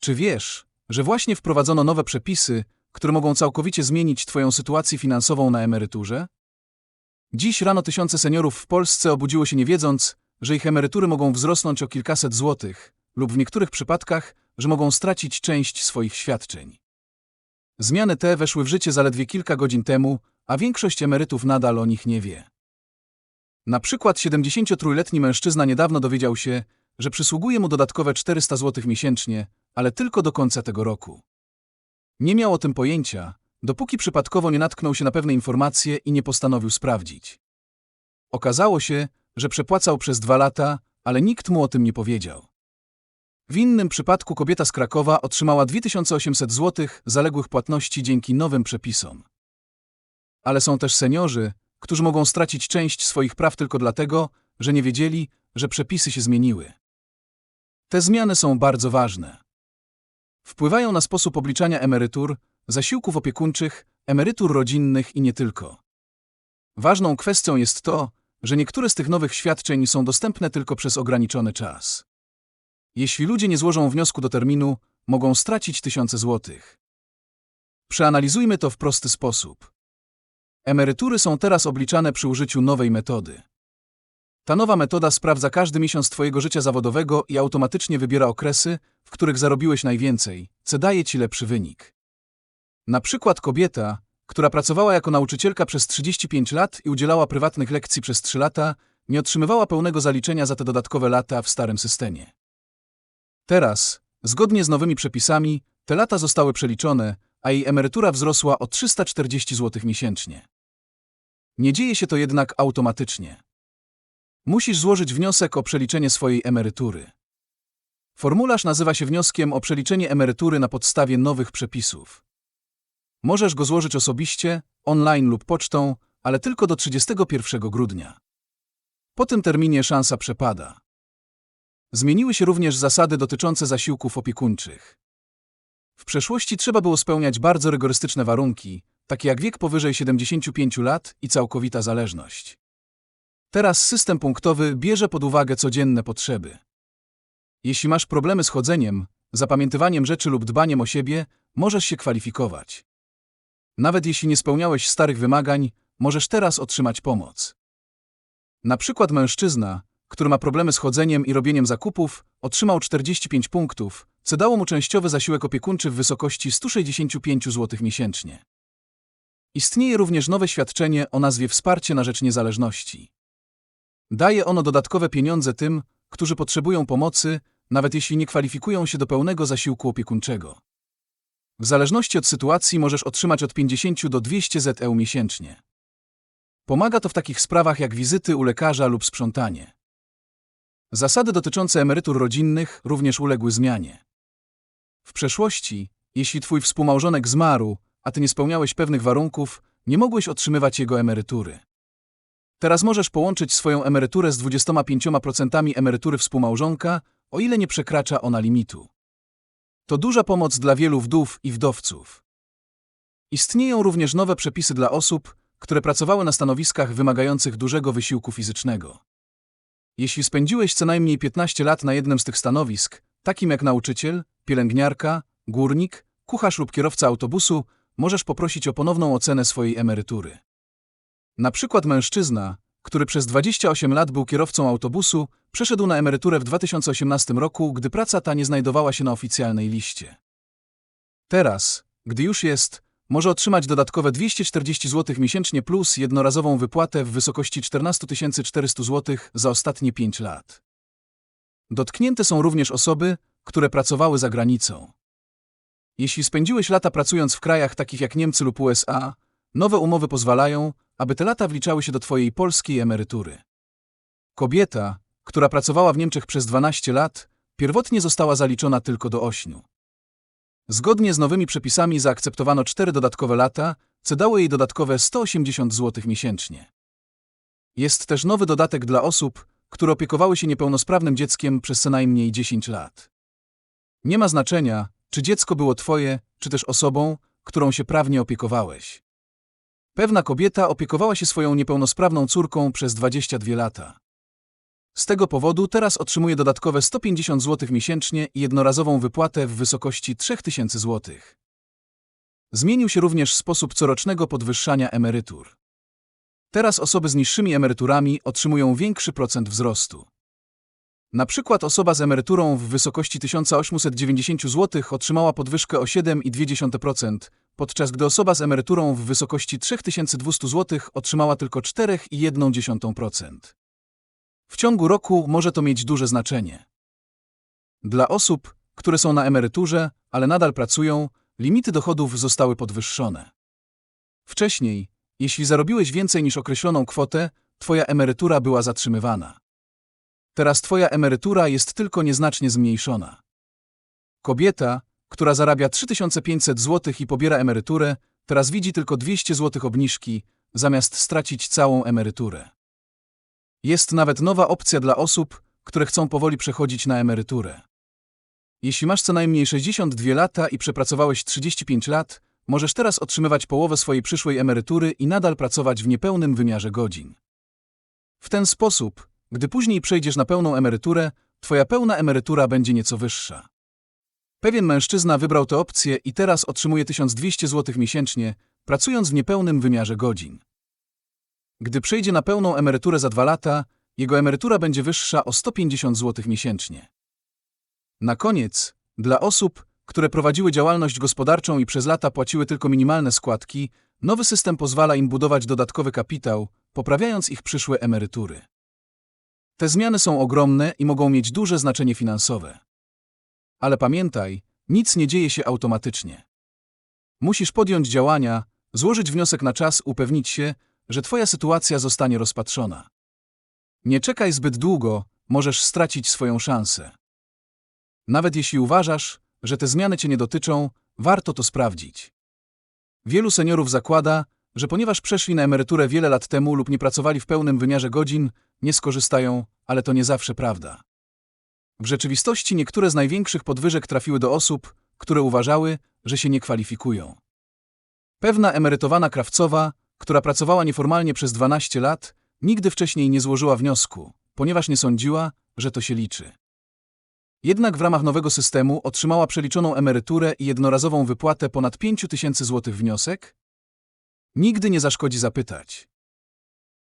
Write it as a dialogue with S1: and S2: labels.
S1: Czy wiesz, że właśnie wprowadzono nowe przepisy, które mogą całkowicie zmienić Twoją sytuację finansową na emeryturze? Dziś rano tysiące seniorów w Polsce obudziło się nie wiedząc, że ich emerytury mogą wzrosnąć o kilkaset złotych lub w niektórych przypadkach, że mogą stracić część swoich świadczeń. Zmiany te weszły w życie zaledwie kilka godzin temu, a większość emerytów nadal o nich nie wie. Na przykład 73-letni mężczyzna niedawno dowiedział się, że przysługuje mu dodatkowe 400 zł miesięcznie, ale tylko do końca tego roku. Nie miał o tym pojęcia, dopóki przypadkowo nie natknął się na pewne informacje i nie postanowił sprawdzić. Okazało się, że przepłacał przez dwa lata, ale nikt mu o tym nie powiedział. W innym przypadku kobieta z Krakowa otrzymała 2800 zł zaległych płatności dzięki nowym przepisom. Ale są też seniorzy, którzy mogą stracić część swoich praw tylko dlatego, że nie wiedzieli, że przepisy się zmieniły. Te zmiany są bardzo ważne. Wpływają na sposób obliczania emerytur, zasiłków opiekuńczych, emerytur rodzinnych i nie tylko. Ważną kwestią jest to, że niektóre z tych nowych świadczeń są dostępne tylko przez ograniczony czas. Jeśli ludzie nie złożą wniosku do terminu, mogą stracić tysiące złotych. Przeanalizujmy to w prosty sposób. Emerytury są teraz obliczane przy użyciu nowej metody. Ta nowa metoda sprawdza każdy miesiąc Twojego życia zawodowego i automatycznie wybiera okresy, w których zarobiłeś najwięcej, co daje Ci lepszy wynik. Na przykład kobieta, która pracowała jako nauczycielka przez 35 lat i udzielała prywatnych lekcji przez 3 lata, nie otrzymywała pełnego zaliczenia za te dodatkowe lata w starym systemie. Teraz, zgodnie z nowymi przepisami, te lata zostały przeliczone, a jej emerytura wzrosła o 340 zł miesięcznie. Nie dzieje się to jednak automatycznie. Musisz złożyć wniosek o przeliczenie swojej emerytury. Formularz nazywa się wnioskiem o przeliczenie emerytury na podstawie nowych przepisów. Możesz go złożyć osobiście, online lub pocztą, ale tylko do 31 grudnia. Po tym terminie szansa przepada. Zmieniły się również zasady dotyczące zasiłków opiekuńczych. W przeszłości trzeba było spełniać bardzo rygorystyczne warunki, takie jak wiek powyżej 75 lat i całkowita zależność. Teraz system punktowy bierze pod uwagę codzienne potrzeby. Jeśli masz problemy z chodzeniem, zapamiętywaniem rzeczy lub dbaniem o siebie, możesz się kwalifikować. Nawet jeśli nie spełniałeś starych wymagań, możesz teraz otrzymać pomoc. Na przykład mężczyzna, który ma problemy z chodzeniem i robieniem zakupów, otrzymał 45 punktów, co dało mu częściowy zasiłek opiekuńczy w wysokości 165 zł miesięcznie. Istnieje również nowe świadczenie o nazwie Wsparcie na rzecz niezależności. Daje ono dodatkowe pieniądze tym, którzy potrzebują pomocy, nawet jeśli nie kwalifikują się do pełnego zasiłku opiekuńczego. W zależności od sytuacji możesz otrzymać od 50 do 200 ZEU miesięcznie. Pomaga to w takich sprawach jak wizyty u lekarza lub sprzątanie. Zasady dotyczące emerytur rodzinnych również uległy zmianie. W przeszłości, jeśli twój współmałżonek zmarł, a ty nie spełniałeś pewnych warunków, nie mogłeś otrzymywać jego emerytury. Teraz możesz połączyć swoją emeryturę z 25% emerytury współmałżonka, o ile nie przekracza ona limitu. To duża pomoc dla wielu wdów i wdowców. Istnieją również nowe przepisy dla osób, które pracowały na stanowiskach wymagających dużego wysiłku fizycznego. Jeśli spędziłeś co najmniej 15 lat na jednym z tych stanowisk, takim jak nauczyciel, pielęgniarka, górnik, kucharz lub kierowca autobusu, możesz poprosić o ponowną ocenę swojej emerytury. Na przykład mężczyzna, który przez 28 lat był kierowcą autobusu, przeszedł na emeryturę w 2018 roku, gdy praca ta nie znajdowała się na oficjalnej liście. Teraz, gdy już jest, może otrzymać dodatkowe 240 zł miesięcznie plus jednorazową wypłatę w wysokości 14 400 zł za ostatnie 5 lat. Dotknięte są również osoby, które pracowały za granicą. Jeśli spędziłeś lata pracując w krajach takich jak Niemcy lub USA, nowe umowy pozwalają, aby te lata wliczały się do Twojej polskiej emerytury. Kobieta, która pracowała w Niemczech przez 12 lat, pierwotnie została zaliczona tylko do 8. Zgodnie z nowymi przepisami zaakceptowano 4 dodatkowe lata, co dało jej dodatkowe 180 zł miesięcznie. Jest też nowy dodatek dla osób, które opiekowały się niepełnosprawnym dzieckiem przez co najmniej 10 lat. Nie ma znaczenia, czy dziecko było Twoje, czy też osobą, którą się prawnie opiekowałeś. Pewna kobieta opiekowała się swoją niepełnosprawną córką przez 22 lata. Z tego powodu teraz otrzymuje dodatkowe 150 zł miesięcznie i jednorazową wypłatę w wysokości 3000 zł. Zmienił się również sposób corocznego podwyższania emerytur. Teraz osoby z niższymi emeryturami otrzymują większy procent wzrostu. Na przykład osoba z emeryturą w wysokości 1890 zł otrzymała podwyżkę o 7,2%, podczas gdy osoba z emeryturą w wysokości 3200 zł otrzymała tylko 4,1%. W ciągu roku może to mieć duże znaczenie. Dla osób, które są na emeryturze, ale nadal pracują, limity dochodów zostały podwyższone. Wcześniej, jeśli zarobiłeś więcej niż określoną kwotę, Twoja emerytura była zatrzymywana. Teraz Twoja emerytura jest tylko nieznacznie zmniejszona. Kobieta, która zarabia 3500 zł i pobiera emeryturę, teraz widzi tylko 200 zł obniżki, zamiast stracić całą emeryturę. Jest nawet nowa opcja dla osób, które chcą powoli przechodzić na emeryturę. Jeśli masz co najmniej 62 lata i przepracowałeś 35 lat, możesz teraz otrzymywać połowę swojej przyszłej emerytury i nadal pracować w niepełnym wymiarze godzin. W ten sposób, gdy później przejdziesz na pełną emeryturę, twoja pełna emerytura będzie nieco wyższa. Pewien mężczyzna wybrał tę opcję i teraz otrzymuje 1200 zł miesięcznie, pracując w niepełnym wymiarze godzin. Gdy przejdzie na pełną emeryturę za dwa lata, jego emerytura będzie wyższa o 150 zł miesięcznie. Na koniec, dla osób, które prowadziły działalność gospodarczą i przez lata płaciły tylko minimalne składki, nowy system pozwala im budować dodatkowy kapitał, poprawiając ich przyszłe emerytury. Te zmiany są ogromne i mogą mieć duże znaczenie finansowe. Ale pamiętaj, nic nie dzieje się automatycznie. Musisz podjąć działania, złożyć wniosek na czas, upewnić się, że Twoja sytuacja zostanie rozpatrzona. Nie czekaj zbyt długo, możesz stracić swoją szansę. Nawet jeśli uważasz, że te zmiany Cię nie dotyczą, warto to sprawdzić. Wielu seniorów zakłada, że ponieważ przeszli na emeryturę wiele lat temu lub nie pracowali w pełnym wymiarze godzin, nie skorzystają, ale to nie zawsze prawda. W rzeczywistości niektóre z największych podwyżek trafiły do osób, które uważały, że się nie kwalifikują. Pewna emerytowana krawcowa, która pracowała nieformalnie przez 12 lat, nigdy wcześniej nie złożyła wniosku, ponieważ nie sądziła, że to się liczy. Jednak w ramach nowego systemu otrzymała przeliczoną emeryturę i jednorazową wypłatę ponad 5 tysięcy złotych wniosek? Nigdy nie zaszkodzi zapytać.